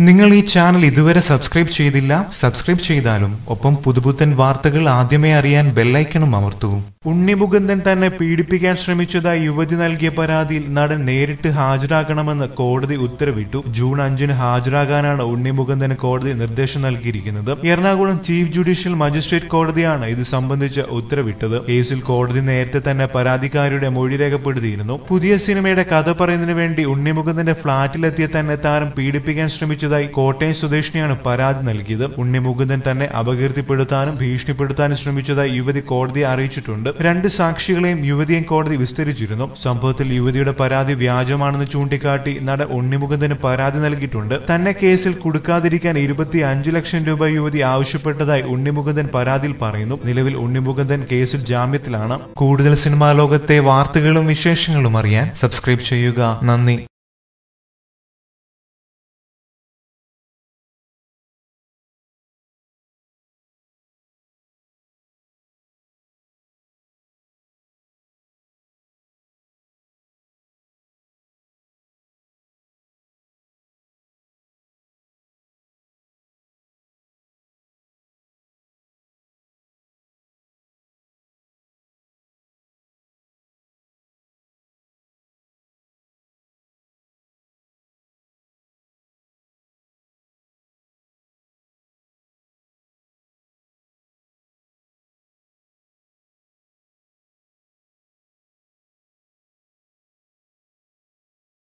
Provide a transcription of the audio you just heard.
നിങ്ങൾ ഈ ചാനൽ ഇതുവരെ സബ്സ്ക്രൈബ് ചെയ്തില്ല സബ്സ്ക്രൈബ് ചെയ്താലും ഒപ്പം പുതുപുത്തൻ വാർത്തകൾ ആദ്യമേ അറിയാൻ ബെല്ലൈക്കണും ഉണ്ണി ഉണ്ണിമുകുന്ദൻ തന്നെ പീഡിപ്പിക്കാൻ ശ്രമിച്ചതായി യുവതി നൽകിയ പരാതിയിൽ നടൻ നേരിട്ട് ഹാജരാകണമെന്ന് കോടതി ഉത്തരവിട്ടു. ജൂൺ അഞ്ചിന് ഹാജരാകാനാണ് ഉണ്ണിമുകുന്ദന് കോടതി നിർദ്ദേശം നൽകിയിരിക്കുന്നത്. എറണാകുളം ചീഫ് ജുഡീഷ്യൽ മജിസ്ട്രേറ്റ് കോടതിയാണ് ഇത് സംബന്ധിച്ച് ഉത്തരവിട്ടത്. കേസിൽ കോടതി നേരത്തെ തന്നെ പരാതിക്കാരിയുടെ മൊഴി രേഖപ്പെടുത്തിയിരുന്നു. പുതിയ സിനിമയുടെ കഥ പറയുന്നതിന് വേണ്ടി ഉണ്ണിമുകുന്ദന്റെ ഫ്ളാറ്റിലെത്തിയ തന്നെ താരം പീഡിപ്പിക്കാൻ ശ്രമിച്ചതായി കോട്ടയം സ്വദേശിനിയാണ് പരാതി നൽകിയത്. ഉണ്ണിമുകുന്ദൻ തന്നെ അപകീർത്തിപ്പെടുത്താനും ഭീഷണിപ്പെടുത്താനും ശ്രമിച്ചതായി യുവതി കോടതിയെ അറിയിച്ചിട്ടുണ്ട്. രണ്ട് സാക്ഷികളെയും യുവതിയെയും കോടതി വിസ്തരിച്ചിരുന്നു. സംഭവത്തിൽ യുവതിയുടെ പരാതി വ്യാജമാണെന്ന് ചൂണ്ടിക്കാട്ടി നട ഉണ്ണിമുകുന്ദന് പരാതി നൽകിയിട്ടുണ്ട്. തന്നെ കേസിൽ കൊടുക്കാതിരിക്കാൻ ഇരുപത്തി അഞ്ച് ലക്ഷം രൂപ യുവതി ആവശ്യപ്പെട്ടതായി ഉണ്ണിമുകുന്ദൻ പരാതിയിൽ പറയുന്നു. നിലവിൽ ഉണ്ണിമുകുന്ദൻ കേസിൽ ജാമ്യത്തിലാണ്. കൂടുതൽ സിനിമാ ലോകത്തെ വാർത്തകളും വിശേഷങ്ങളും അറിയാൻ സബ്സ്ക്രൈബ് ചെയ്യുക. നന്ദി.